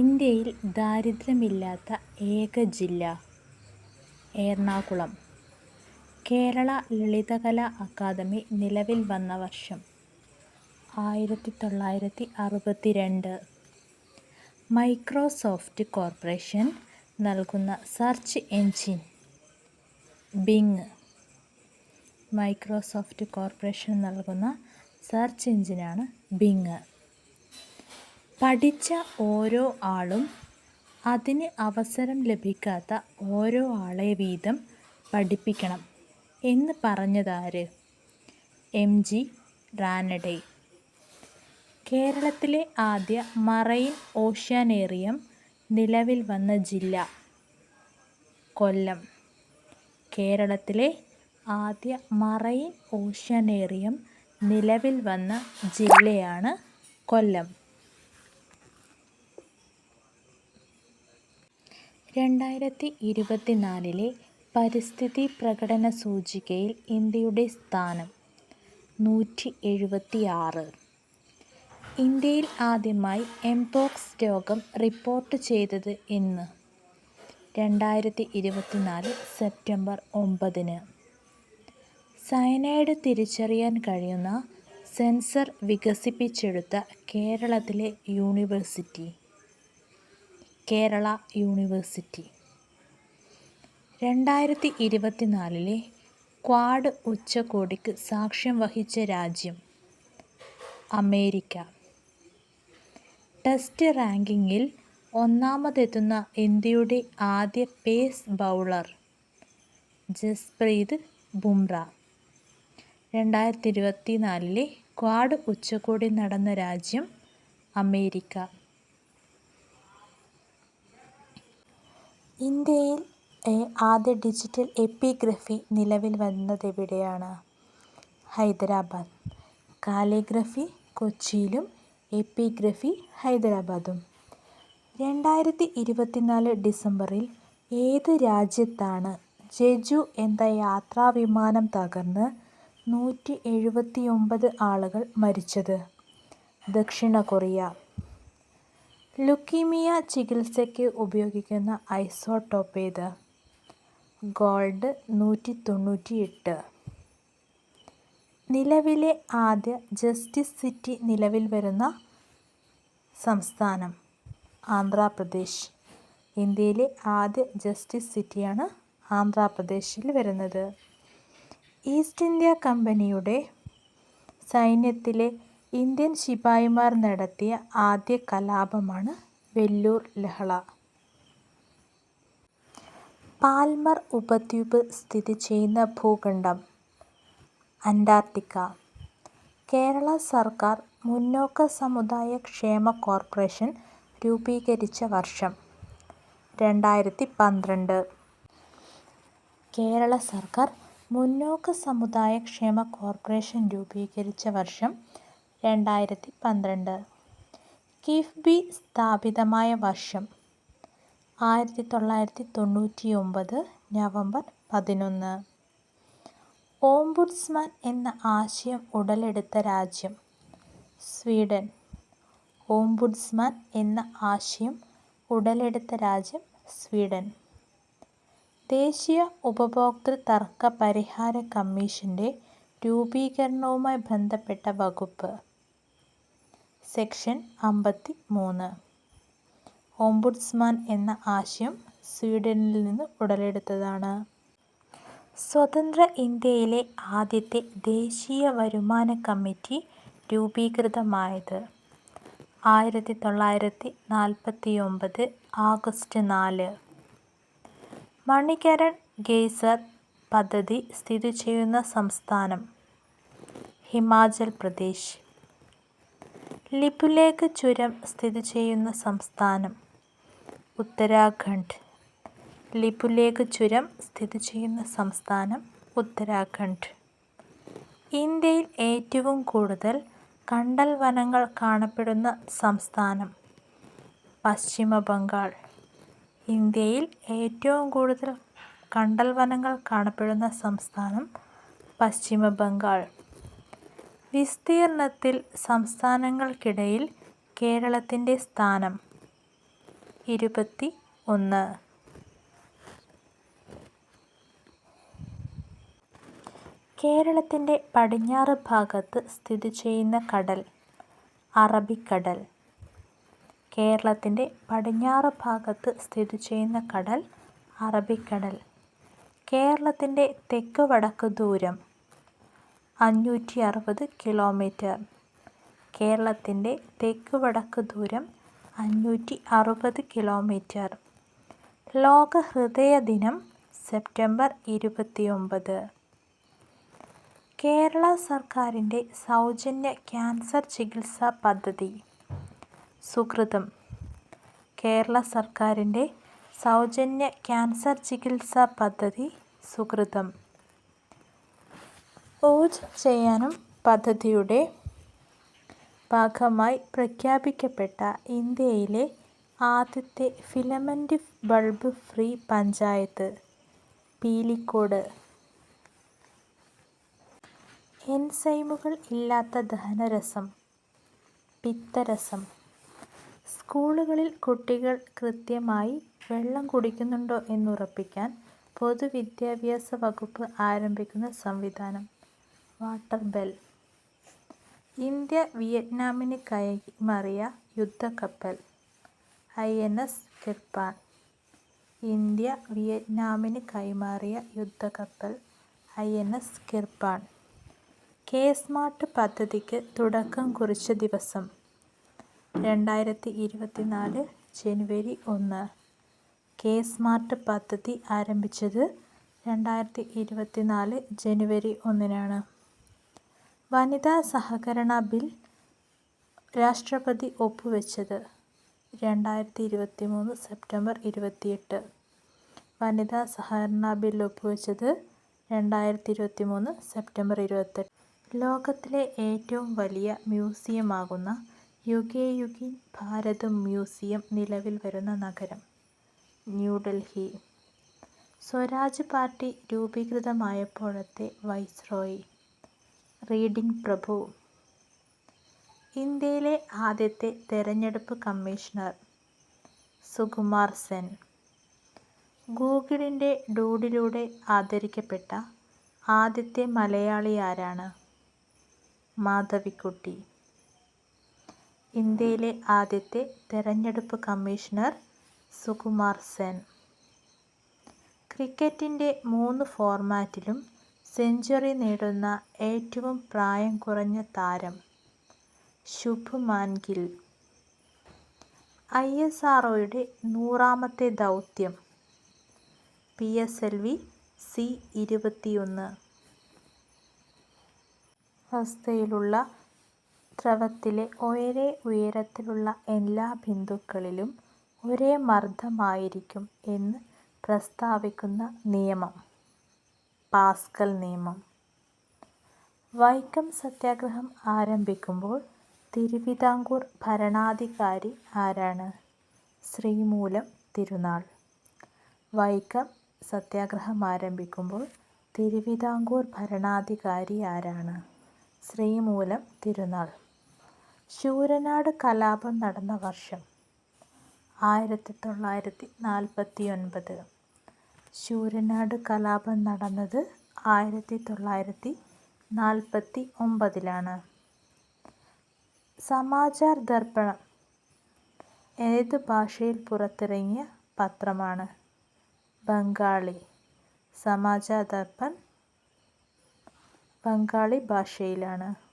ഇന്ത്യയിൽ ദാരിദ്ര്യമില്ലാത്ത ഏക ജില്ല എറണാകുളം. കേരള ലളിതകലാ അക്കാദമി നിലവിൽ വന്ന വർഷം ആയിരത്തി തൊള്ളായിരത്തി അറുപത്തി രണ്ട് മൈക്രോസോഫ്റ്റ് കോർപ്പറേഷൻ നൽകുന്ന search engine Bing. Microsoft corporation നൽകുന്ന സെർച്ച് എൻജിനാണ് ബിങ്. പഠിച്ച ഓരോ ആളും അതിന് അവസരം ലഭിക്കാത്ത ഓരോ ആളെ വീതം പഠിപ്പിക്കണം എന്ന് പറഞ്ഞതാര്? എം. ജി. റാനഡെ. കേരളത്തിലെ ആദ്യ മറൈൻ ഓഷ്യാനേറിയം നിലവിൽ വന്ന ജില്ല കൊല്ലം. കേരളത്തിലെ ആദ്യ മറൈൻ ഓഷ്യാനേറിയം നിലവിൽ വന്ന ജില്ലയാണ് കൊല്ലം. രണ്ടായിരത്തി ഇരുപത്തിനാലിലെ പരിസ്ഥിതി പ്രകടന സൂചികയിൽ ഇന്ത്യയുടെ സ്ഥാനം നൂറ്റി എഴുപത്തി ആറ് ഇന്ത്യയിൽ ആദ്യമായി എംപോക്സ് രോഗം റിപ്പോർട്ട് ചെയ്തത് എന്ന്. രണ്ടായിരത്തി ഇരുപത്തിനാല് സെപ്റ്റംബർ ഒമ്പതിന്. സയനൈഡ് തിരിച്ചറിയാൻ കഴിയുന്ന സെൻസർ വികസിപ്പിച്ചെടുത്ത കേരളത്തിലെ യൂണിവേഴ്സിറ്റി. കേരള യൂണിവേഴ്സിറ്റി. രണ്ടായിരത്തി ഇരുപത്തിനാലിലെ ക്വാഡ് ഉച്ചകോടിക്ക് സാക്ഷ്യം വഹിച്ച രാജ്യം അമേരിക്ക. ടെസ്റ്റ് റാങ്കിങ്ങിൽ ഒന്നാമതെത്തുന്ന ഇന്ത്യയുടെ ആദ്യ പേസ് ബൗളർ ജസ്പ്രീത് ബുംറ. രണ്ടായിരത്തി ഇരുപത്തിനാലിലെ ക്വാഡ് ഉച്ചകോടി നടന്ന രാജ്യം അമേരിക്ക. ഇന്ത്യയിൽ ആദ്യ ഡിജിറ്റൽ എപ്പിഗ്രഫി നിലവിൽ വന്നതെവിടെയാണ്? ഹൈദരാബാദ്. കാലിഗ്രഫി കൊച്ചിയിലും എപ്പിഗ്രഫി ഹൈദരാബാദും. രണ്ടായിരത്തി ഇരുപത്തിനാല് ഡിസംബറിൽ ഏത് രാജ്യത്താണ് ജെജു എന്ന യാത്രാവിമാനം തകർന്ന് നൂറ്റി എഴുപത്തിയൊമ്പത് ആളുകൾ മരിച്ചത്? ദക്ഷിണ കൊറിയ ലുക്കീമിയ ചികിത്സയ്ക്ക് ഉപയോഗിക്കുന്ന ഐസോടോപ്പ് ഏത് ഗോൾഡ് നൂറ്റി തൊണ്ണൂറ്റിയെട്ട് നിലവിലെ ആദ്യ ജസ്റ്റിസ് സിറ്റി നിലവിൽ വരുന്ന സംസ്ഥാനം ആന്ധ്രാപ്രദേശ്. ഇന്ത്യയിലെ ആദ്യ ജസ്റ്റിസ് സിറ്റിയാണ് ആന്ധ്രാപ്രദേശിൽ വരുന്നത്. ഈസ്റ്റ് ഇന്ത്യ കമ്പനിയുടെ സൈന്യത്തിലെ ഇന്ത്യൻ ശിപായിമാർ നടത്തിയ ആദ്യ കലാപമാണ് വെല്ലൂർ ലഹള. പാൽമർ ഉപദ്വീപ് സ്ഥിതി ചെയ്യുന്ന ഭൂഖണ്ഡം അന്റാർട്ടിക്ക. കേരള സർക്കാർ മുന്നോക്ക സമുദായ ക്ഷേമ കോർപ്പറേഷൻ രൂപീകരിച്ച വർഷം രണ്ടായിരത്തി പന്ത്രണ്ട് കേരള സർക്കാർ മുന്നോക്ക സമുദായ ക്ഷേമ കോർപ്പറേഷൻ രൂപീകരിച്ച വർഷം രണ്ടായിരത്തി പന്ത്രണ്ട് കിഫ്ബി സ്ഥാപിതമായ വർഷം ആയിരത്തി തൊള്ളായിരത്തി തൊണ്ണൂറ്റി ഒമ്പത് നവംബർ പതിനൊന്ന്. ഓംബുഡ്സ്മാൻ എന്ന ആശയം ഉടലെടുത്ത രാജ്യം സ്വീഡൻ. ഓംബുഡ്സ്മാൻ എന്ന ആശയം ഉടലെടുത്ത രാജ്യം സ്വീഡൻ. ദേശീയ ഉപഭോക്തൃ തർക്ക പരിഹാര കമ്മീഷന്റെ രൂപീകരണവുമായി ബന്ധപ്പെട്ട വകുപ്പ്. സെക്ഷൻ അമ്പത്തി മൂന്ന് ഓംബുഡ്സ്മാൻ എന്ന ആശയം സ്വീഡനിൽ നിന്ന് ഉടലെടുത്തതാണ്. സ്വതന്ത്ര ഇന്ത്യയിലെ ആദ്യത്തെ ദേശീയ വരുമാന കമ്മിറ്റി രൂപീകൃതമായത് ആയിരത്തി തൊള്ളായിരത്തി നാൽപ്പത്തി ഒമ്പത് ആഗസ്റ്റ് നാല്. മണികരൺ ഗെയ്സർ പദ്ധതി സ്ഥിതി ചെയ്യുന്ന സംസ്ഥാനം ഹിമാചൽ പ്രദേശ്. ലിപുലേഖ് ചുരം സ്ഥിതി ചെയ്യുന്ന സംസ്ഥാനം ഉത്തരാഖണ്ഡ്. ലിപുലേഖ ചുരം സ്ഥിതി ചെയ്യുന്ന സംസ്ഥാനം ഉത്തരാഖണ്ഡ്. ഇന്ത്യയിൽ ഏറ്റവും കൂടുതൽ കണ്ടൽ വനങ്ങൾ കാണപ്പെടുന്ന സംസ്ഥാനം പശ്ചിമ ബംഗാൾ. ഇന്ത്യയിൽ ഏറ്റവും കൂടുതൽ കണ്ടൽ വനങ്ങൾ കാണപ്പെടുന്ന സംസ്ഥാനം പശ്ചിമ ബംഗാൾ. വിസ്തീർണത്തിൽ സംസ്ഥാനങ്ങൾക്കിടയിൽ കേരളത്തിന്റെ സ്ഥാനം ഇരുപത്തി ഒന്ന് കേരളത്തിന്റെ പടിഞ്ഞാറ് ഭാഗത്ത് സ്ഥിതി ചെയ്യുന്ന കടൽ അറബിക്കടൽ. കേരളത്തിന്റെ പടിഞ്ഞാറ് ഭാഗത്ത് സ്ഥിതി ചെയ്യുന്ന കടൽ അറബിക്കടൽ. കേരളത്തിന്റെ തെക്ക് വടക്ക് ദൂരം അഞ്ഞൂറ്റി അറുപത് കിലോമീറ്റർ. കേരളത്തിന്റെ തെക്ക് വടക്ക് ദൂരം അഞ്ഞൂറ്റി അറുപത് കിലോമീറ്റർ. ലോക ഹൃദയ ദിനം സെപ്റ്റംബർ ഇരുപത്തിയൊമ്പത്. കേരള സർക്കാരിന്റെ സൗജന്യ ക്യാൻസർ ചികിത്സാ പദ്ധതി. സുഹൃതം കേരള സർക്കാരിന്റെ സൗജന്യ ക്യാൻസർ ചികിത്സാ പദ്ധതി സുകൃതം ഓജ് ചെയ്യാനും പദ്ധതിയുടെ ഭാഗമായി പ്രഖ്യാപിക്കപ്പെട്ട ഇന്ത്യയിലെ ആദ്യത്തെ filament bulb free panchayat Peelikode. എൻസൈമുകൾ ഇല്ലാത്ത ദഹനരസം പിത്തരസം. സ്കൂളുകളിൽ കുട്ടികൾ കൃത്യമായി വെള്ളം കുടിക്കുന്നുണ്ടോ എന്നുറപ്പിക്കാൻ പൊതുവിദ്യാഭ്യാസ വകുപ്പ് ആരംഭിക്കുന്ന സംവിധാനം. Water bell. ഇന്ത്യ വിയറ്റ്നാമിന് കൈമാറിയ യുദ്ധക്കപ്പൽ. I N S Kirpan India വിയറ്റ്നാമിന് കൈമാറിയ യുദ്ധക്കപ്പൽ I N S Kirpan K smart പദ്ധതിക്ക് തുടക്കം കുറിച്ച ദിവസം. രണ്ടായിരത്തി ഇരുപത്തിനാല് ജനുവരി ഒന്ന്. കെ സ്മാർട്ട് പദ്ധതി ആരംഭിച്ചത് രണ്ടായിരത്തി ഇരുപത്തിനാല് ജനുവരി ഒന്നിനാണ്. വനിതാ സഹകരണ ബിൽ രാഷ്ട്രപതി ഒപ്പുവെച്ചത് രണ്ടായിരത്തി ഇരുപത്തി മൂന്ന് സെപ്റ്റംബർ ഇരുപത്തിയെട്ട്. വനിതാ സഹകരണ ബിൽ ഒപ്പുവെച്ചത് രണ്ടായിരത്തി ഇരുപത്തി മൂന്ന് സെപ്റ്റംബർ ഇരുപത്തെട്ട്. ലോകത്തിലെ ഏറ്റവും വലിയ മ്യൂസിയമാകുന്ന യുഗേ ഭാരത് മ്യൂസിയം നിലവിൽ വരുന്ന നഗരം ന്യൂഡൽഹി. സ്വരാജ് പാർട്ടി രൂപീകൃതമായപ്പോഴത്തെ വൈസ്രോയി. റീഡിംഗ് പ്രഭു. ഇന്ത്യയിലെ ആദ്യത്തെ തെരഞ്ഞെടുപ്പ് കമ്മീഷണർ സുകുമാർ സെൻ. ഗൂഗിളിന്റെ ഡൂഡിലൂടെ ആദരിക്കപ്പെട്ട ആദ്യത്തെ മലയാളി ആരാണ്? മാധവിക്കുട്ടി. ഇന്ത്യയിലെ ആദ്യത്തെ തെരഞ്ഞെടുപ്പ് കമ്മീഷണർ സുകുമാർ സെൻ. ക്രിക്കറ്റിന്റെ മൂന്ന് ഫോർമാറ്റിലും സെഞ്ചുറി നേടുന്ന ഏറ്റവും പ്രായം കുറഞ്ഞ താരം Shubman Gill. I S R ഒയുടെ നൂറാമത്തെ ദൗത്യം. P S L V C ഇരുപത്തിയൊന്ന്. അവസ്ഥയിലുള്ള ദ്രവത്തിലെ ഒരേ ഉയരത്തിലുള്ള എല്ലാ ബിന്ദുക്കളിലും ഒരേ മർദ്ദമായിരിക്കും എന്ന് പ്രസ്താവിക്കുന്ന നിയമം. പാസ്കൽ നിയമം. വൈക്കം സത്യാഗ്രഹം ആരംഭിക്കുമ്പോൾ തിരുവിതാംകൂർ ഭരണാധികാരി ആരാണ്? ശ്രീമൂലം തിരുനാൾ. വൈക്കം സത്യാഗ്രഹം ആരംഭിക്കുമ്പോൾ തിരുവിതാംകൂർ ഭരണാധികാരി ആരാണ്? ശ്രീമൂലം തിരുനാൾ. ശൂരനാട് കലാപം നടന്ന വർഷം ആയിരത്തി തൊള്ളായിരത്തി നാൽപ്പത്തി ഒൻപത് ശൂരനാട് കലാപം നടന്നത് ആയിരത്തി തൊള്ളായിരത്തി നാൽപ്പത്തി ഒമ്പതിലാണ് സമാചാർ ദർപ്പണം. ഏത് ഭാഷയിൽ പുറത്തിറങ്ങിയ പത്രമാണ്? ബംഗാളി. സമാചാർ ദർപ്പൺ ബംഗാളി ഭാഷയിലാണ്.